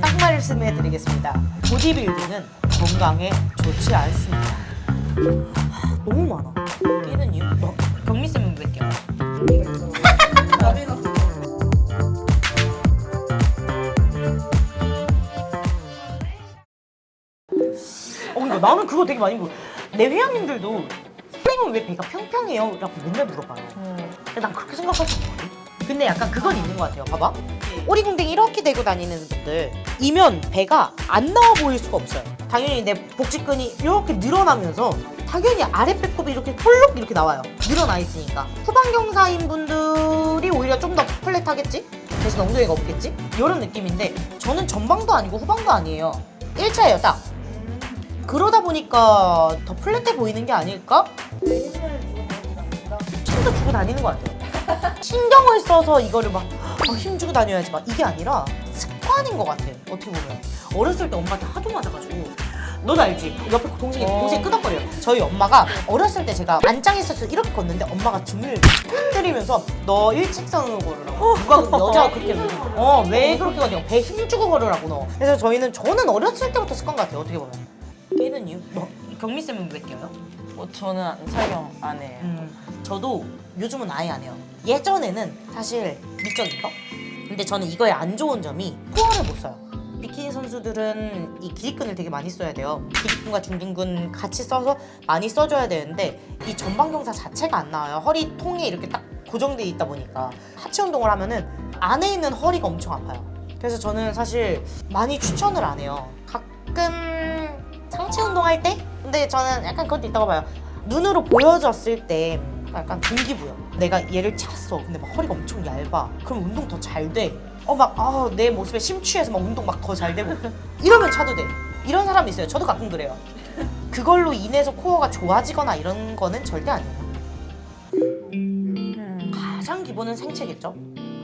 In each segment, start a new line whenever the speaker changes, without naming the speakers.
딱 말씀해드리겠습니다. 보디빌딩은 건강에 좋지 않습니다. 너무 많아. 끼는 이유? 뭐, 경미 쌤은 왜 껴요? 어, 근데 나는 그거 되게 많이 물어. 내 회원님들도 선생님은 왜 배가 평평해요? 라고 맨날 물어봐요. 근데 난 그렇게 생각하지 않거든. 근데 약간 그건 있는 것 같아요. 봐봐. 오리궁뎅이 이렇게 대고 다니는 분들 이면 배가 안 나와 보일 수가 없어요. 당연히 내 복직근이 이렇게 늘어나면서 당연히 아래 배꼽이 이렇게 폴록 이렇게 나와요. 늘어나 있으니까. 후방경사인 분들이 오히려 좀 더 플랫하겠지? 대신 엉덩이가 없겠지? 이런 느낌인데 저는 전방도 아니고 후방도 아니에요. 1차예요, 딱. 그러다 보니까 더 플랫해 보이는 게 아닐까? 힘도 주고 다니는 것 같아요. 신경을 써서 이거를 막 아, 힘주고 다녀야지 막 이게 아니라 습관인 것 같아. 어떻게 보면 어렸을 때 엄마한테 하도 맞아가지고 넌 알지? 옆에 동생이
어.
동생이 끄덕거려. 저희 엄마가 어렸을 때 제가 안장했어서 이렇게 걷는데 엄마가 등을 흔들리면서 너 일직선으로 걸으라고. 누가 근데 여자가 그렇게 어왜 그렇게 걷냐고 배 힘주고 걸으라고 너. 그래서 저희는 저는 어렸을 때부터 습관 같아요. 어떻게 보면. 끼는 이유? 뭐 경미 쌤은 왜 껴요?
뭐 저는 착용 안 해요.
음, 저도 요즘은 아예 안 해요. 예전에는 사실 미적인 거? 근데 저는 이거의 안 좋은 점이 코어를 못 써요. 비키니 선수들은 이 길이끈을 되게 많이 써야 돼요. 길이끈과 중둔근 같이 써서 많이 써줘야 되는데 이 전방경사 자체가 안 나와요. 허리 통이 이렇게 딱 고정돼 있다 보니까 하체 운동을 하면은 안에 있는 허리가 엄청 아파요. 그래서 저는 사실 많이 추천을 안 해요. 가끔 상체 운동할 때? 근데 저는 약간 그것도 있다고 봐요. 눈으로 보여졌을 때 약간 동기부여. 내가 얘를 찼어. 근데 막 허리가 엄청 얇아. 그럼 운동 더 잘 돼. 어, 막, 아, 내 모습에 심취해서 막 운동 막 더 잘 되고. 이러면 차도 돼. 이런 사람이 있어요. 저도 가끔 그래요. 그걸로 인해서 코어가 좋아지거나 이런 거는 절대 아니에요.
음.
가장 기본은 생체겠죠.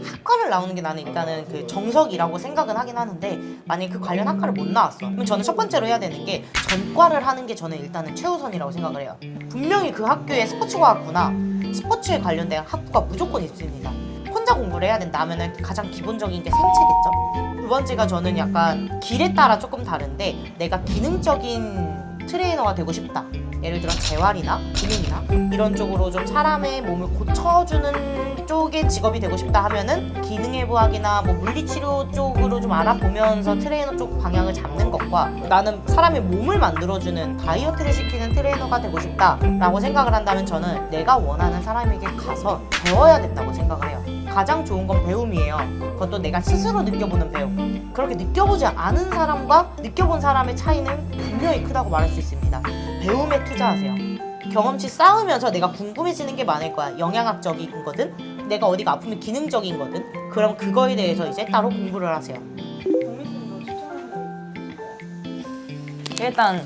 학과를 나오는 게 나는 일단은 그 정석이라고 생각은 하긴 하는데 만약에 그 관련 학과를 못 나왔어. 그럼 저는 첫 번째로 해야 되는 게 전과를 하는 게 저는 일단은 최우선이라고 생각을 해요. 분명히 그 학교에 스포츠과학부나. 스포츠에 관련된 학부가 무조건 있습니다. 혼자 공부를 해야 된다 하면은 가장 기본적인 게 생체겠죠? 두 번째가 저는 약간 길에 따라 조금 다른데 내가 기능적인 트레이너가 되고 싶다 예를 들어 재활이나 기능이나 이런 쪽으로 좀 사람의 몸을 고쳐주는 쪽의 직업이 되고 싶다 하면은 기능해부학이나 뭐 물리치료 쪽으로 좀 알아보면서 트레이너 쪽 방향을 잡는 것과 나는 사람의 몸을 만들어주는 다이어트를 시키는 트레이너가 되고 싶다라고 생각을 한다면 저는 내가 원하는 사람에게 가서 배워야 된다고 생각을 해요. 가장 좋은 건 배움이에요. 그것도 내가 스스로 느껴보는 배움. 그렇게 느껴보지 않은 사람과 느껴본 사람의 차이는 분명히 크다고 말할 수 있습니다. 배움에 투자하세요. 경험치 쌓으면서 내가 궁금해지는 게 많을 거야. 영양학적인 거든, 내가 어디가 아프면 기능적인 거든. 그럼 그거에 대해서 이제 따로 공부를 하세요.
일단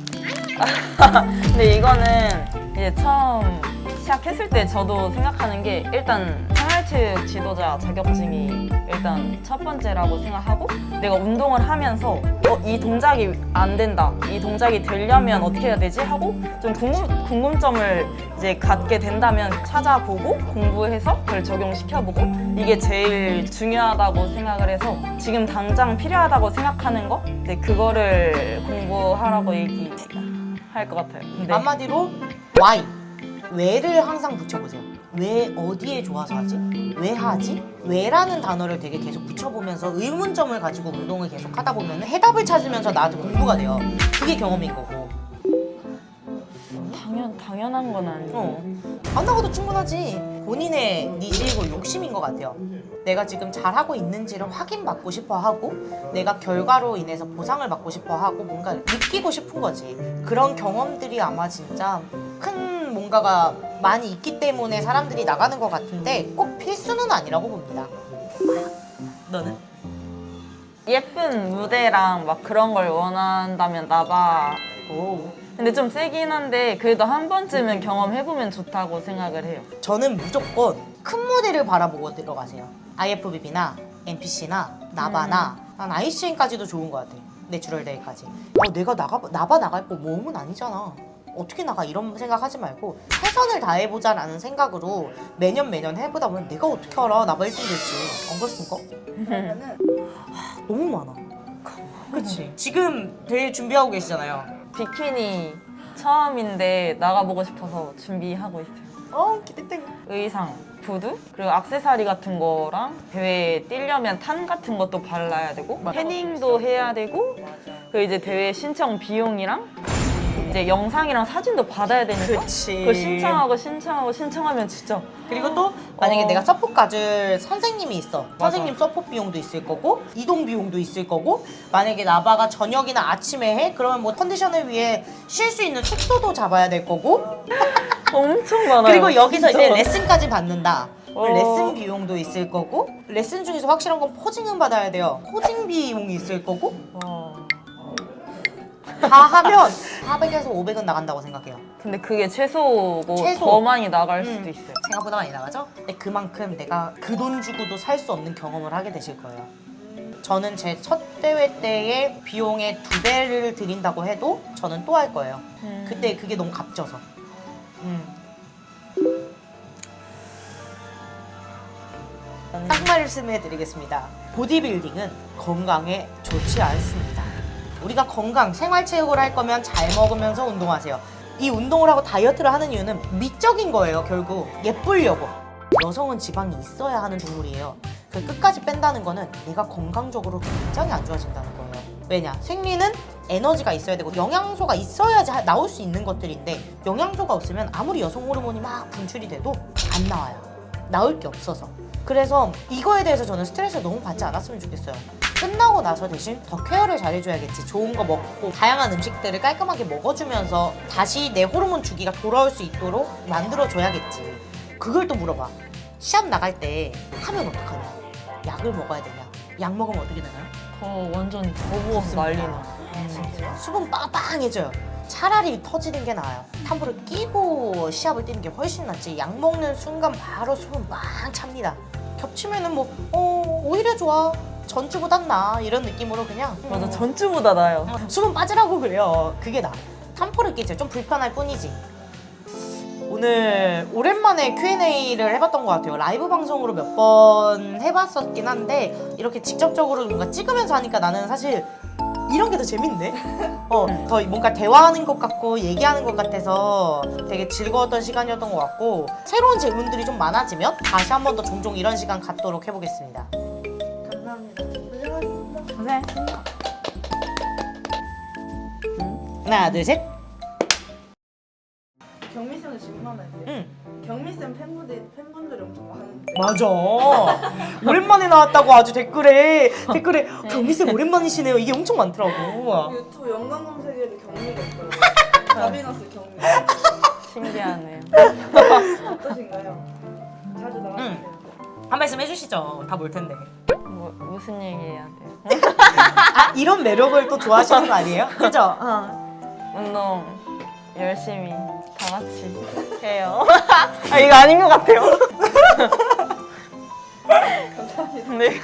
근데 이거는 이제 처음 시작했을 때 저도 생각하는 게 일단 생활체육 지도자 자격증이 일단 첫 번째라고 생각하고 내가 운동을 하면서 어, 이 동작이 안 된다 이 동작이 되려면 어떻게 해야 되지 하고 좀 궁금, 궁금점을 이제 갖게 된다면 찾아보고 공부해서 그걸 적용시켜보고 이게 제일 중요하다고 생각을 해서 지금 당장 필요하다고 생각하는 거 네, 그거를 공부하라고 얘기할 것 같아요. 네.
한마디로 why 왜를 항상 붙여보세요. 왜 어디에 좋아서 하지? 왜 하지? 왜라는 단어를 되게 계속 붙여보면서 의문점을 가지고 운동을 계속 하다 보면 해답을 찾으면서 나한테 공부가 돼요. 그게 경험인 거고.
당연 당연한 건 아니고.
어. 안 나가도 충분하지. 본인의 니즈이고 욕심인 것 같아요. 내가 지금 잘하고 있는지를 확인받고 싶어 하고, 내가 결과로 인해서 보상을 받고 싶어 하고, 뭔가 느끼고 싶은 거지. 그런 경험들이 아마 진짜 큰 뭔가가 많이 있기 때문에 사람들이 나가는 것 같은데, 꼭 필수는 아니라고 봅니다. 너는?
예쁜 무대랑 막 그런 걸 원한다면 나봐.
오.
근데 좀 세긴 한데 그래도 한 번쯤은 경험해보면 좋다고 생각을 해요.
저는 무조건 큰 무대를 바라보고 들어가세요. IFBB나 NPC나 나바나 난 ICN까지도 좋은 것 같아. 내추럴 대회까지. 어, 내가 나가 나바 나갈 거 몸은 아니잖아. 어떻게 나가 이런 생각하지 말고 최선을 다해보자라는 생각으로 매년 매년 해보다 보면 내가 어떻게 알아 나바 1등 될지 안 그렇습니까? 하, 너무 많아. 그치. 지금 대회 준비하고 계시잖아요.
비키니 처음인데 나가보고 싶어서 준비하고 있어요.
어, 기대돼.
의상, 구두, 그리고 악세사리 같은 거랑 대회 뛰려면 탄 같은 것도 발라야 되고
맞아.
패닝도 해야 되고 그 이제 대회 신청 비용이랑 이제 영상이랑 사진도 받아야 되니까
그치.
그걸 신청하고 신청하고 신청하면 진짜
그리고 또 만약에
어.
내가 서포 가줄 선생님이 있어. 선생님 서포 비용도 있을 거고 이동 비용도 있을 거고 만약에 나바가 저녁이나 아침에 해 그러면 뭐 컨디션을 위해 쉴 수 있는 숙소도 잡아야 될 거고
엄청 많아요.
그리고 여기서
진짜
이제
많아요.
레슨까지 받는다.
어.
레슨 비용도 있을 거고 레슨 중에서 확실한 건 포징은 받아야 돼요. 포징 비용이 있을 거고
어.
다 하면 400에서 500은 나간다고 생각해요.
근데 그게 최소고
최소.
더 많이 나갈
음.
수도 있어요.
생각보다 많이 나가죠? 근데 그만큼 내가 그 돈 주고도 살 수 없는 경험을 하게 되실 거예요. 저는 제 첫 대회 때의 비용의 두 배를 드린다고 해도 저는 또 할 거예요.
음.
그때 그게 너무 값져서. 음. 딱 말씀해 드리겠습니다. 보디빌딩은 건강에 좋지 않습니다. 우리가 건강, 생활체육을 할 거면 잘 먹으면서 운동하세요. 이 운동을 하고 다이어트를 하는 이유는 미적인 거예요, 결국. 예쁘려고. 여성은 지방이 있어야 하는 동물이에요. 그 끝까지 뺀다는 거는 내가 건강적으로 굉장히 안 좋아진다는 거예요. 왜냐? 생리는 에너지가 있어야 되고 영양소가 있어야지 하- 나올 수 있는 것들인데 영양소가 없으면 아무리 여성 호르몬이 막 분출이 돼도 안 나와요. 나올 게 없어서. 그래서 이거에 대해서 저는 스트레스를 너무 받지 않았으면 좋겠어요. 끝나고 나서 대신 더 케어를 잘해줘야겠지. 좋은 거 먹고 다양한 음식들을 깔끔하게 먹어주면서 다시 내 호르몬 주기가 돌아올 수 있도록 만들어줘야겠지. 그걸 또 물어봐. 시합 나갈 때 하면 어떡하냐? 약을 먹어야 되냐? 약 먹으면 어떻게 되나요?
더 완전 더 부어서 난리나.
음. 수분 빵빵해져요. 차라리 터지는 게 나아요. 탐보를 끼고 시합을 뛰는 게 훨씬 낫지. 약 먹는 순간 바로 수분 빵 찹니다. 겹치면은 뭐, 어, 오히려 좋아. 전주보단 나. 이런 느낌으로 그냥.
맞아
음,
전주보다 나요.
수분 빠지라고 그래요. 그게 나. 탐포를 끼지. 좀 불편할 뿐이지. 오늘 오랜만에 Q&A를 해봤던 것 같아요. 라이브 방송으로 몇 번 해봤었긴 한데 이렇게 직접적으로 뭔가 찍으면서 하니까 나는 사실 이런 게 더 재밌네. 어, 더 뭔가 대화하는 것 같고 얘기하는 것 같아서 되게 즐거웠던 시간이었던 것 같고 새로운 질문들이 좀 많아지면 다시 한 번 더 종종 이런 시간 갖도록 해보겠습니다.
감사합니다. 고생하셨습니다.
고생했습니다.
하나, 둘, 셋.
경미 쌤도 질문 하나 있어요.
응.
경미 쌤 팬분들 팬분들이 엄청 많은데
맞아. 오랜만에 나왔다고 아주 댓글에 댓글에 경미쌤 오랜만이시네요. 이게 엄청 많더라고.
유튜브 연관 검색에도 경미가 있더라고요. 다비너스 경미.
신기하네요.
어떠신가요? 자주 나와주세요.
한 말씀 해주시죠. 다 볼 텐데.
뭐, 무슨 얘기 해야 돼요?
아 이런 매력을 또 좋아하시는 거 아니에요? 그죠? 어.
운동 열심히 다 같이 해요. 아 이거 아닌 것 같아요.
감사합니다.
네.